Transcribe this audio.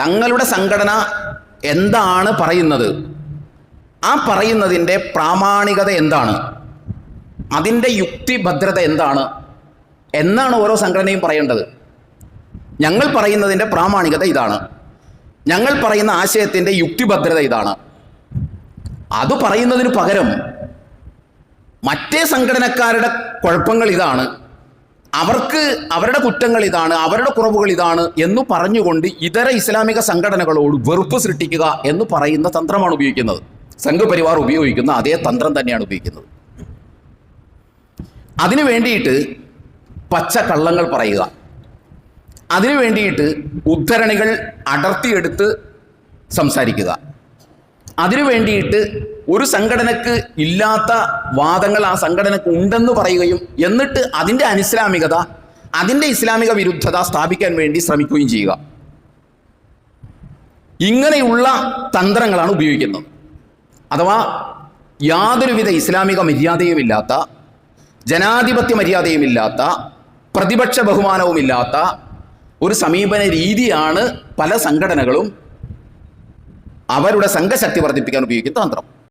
തങ്ങളുടെ സംഘടന എന്താണ് പറയുന്നത്? ആ പറയുന്നതിന്റെ പ്രാമാണികത എന്താണ്? അതിന്റെ യുക്തിഭദ്രത എന്താണ്? എന്നാണ് ഓരോ സംഘടനയും പറയേണ്ടത്. ഞങ്ങൾ പറയുന്നതിന്റെ പ്രാമാണികത ഇതാണ്. ഞങ്ങൾ പറയുന്ന ആശയത്തിന്റെ യുക്തിഭദ്രത ഇതാണ്. അത് പറയുന്നതിന് പകരം മറ്റേ സംഘടനക്കാരുടെ കുഴപ്പങ്ങൾ ഇതാണ്. അവർക്ക് അവരുടെ കുറ്റങ്ങൾ ഇതാണ് അവരുടെ കുറവുകൾ ഇതാണ് എന്ന് പറഞ്ഞുകൊണ്ട് ഇതര ഇസ്ലാമിക സംഘടനകളോട് വെറുപ്പ് സൃഷ്ടിക്കുക എന്ന് പറയുന്ന തന്ത്രമാണ് ഉപയോഗിക്കുന്നത്. സംഘപരിവാർ ഉപയോഗിക്കുന്ന അതേ തന്ത്രം തന്നെയാണ് ഉപയോഗിക്കുന്നത്. അതിനു വേണ്ടിയിട്ട് പച്ച കള്ളങ്ങൾ പറയുക. അതിനു വേണ്ടിയിട്ട് ഉദ്ധരണികൾ അടർത്തിയെടുത്ത് സംസാരിക്കുക. അതിനു വേണ്ടിയിട്ട് ഒരു സംഘടനക്ക് ഇല്ലാത്ത വാദങ്ങൾ ആ സംഘടനക്ക് ഉണ്ടെന്ന് പറയുകയും എന്നിട്ട് അതിന്റെ അനിസ്ലാമികത അതിന്റെ ഇസ്ലാമിക വിരുദ്ധത സ്ഥാപിക്കാൻ വേണ്ടി ശ്രമിക്കുകയും ചെയ്യുക. ഇങ്ങനെയുള്ള തന്ത്രങ്ങളാണ് ഉപയോഗിക്കുന്നത്. അഥവാ യാതൊരുവിധ ഇസ്ലാമിക മര്യാദയുമില്ലാത്ത ജനാധിപത്യ മര്യാദയുമില്ലാത്ത പ്രതിപക്ഷ ബഹുമാനവുമില്ലാത്ത ഒരു സമീപന രീതിയാണ് പല സംഘടനകളും അവരുടെ സംഘശക്തി വർദ്ധിപ്പിക്കാൻ ഉപയോഗിക്കുന്ന തന്ത്രം.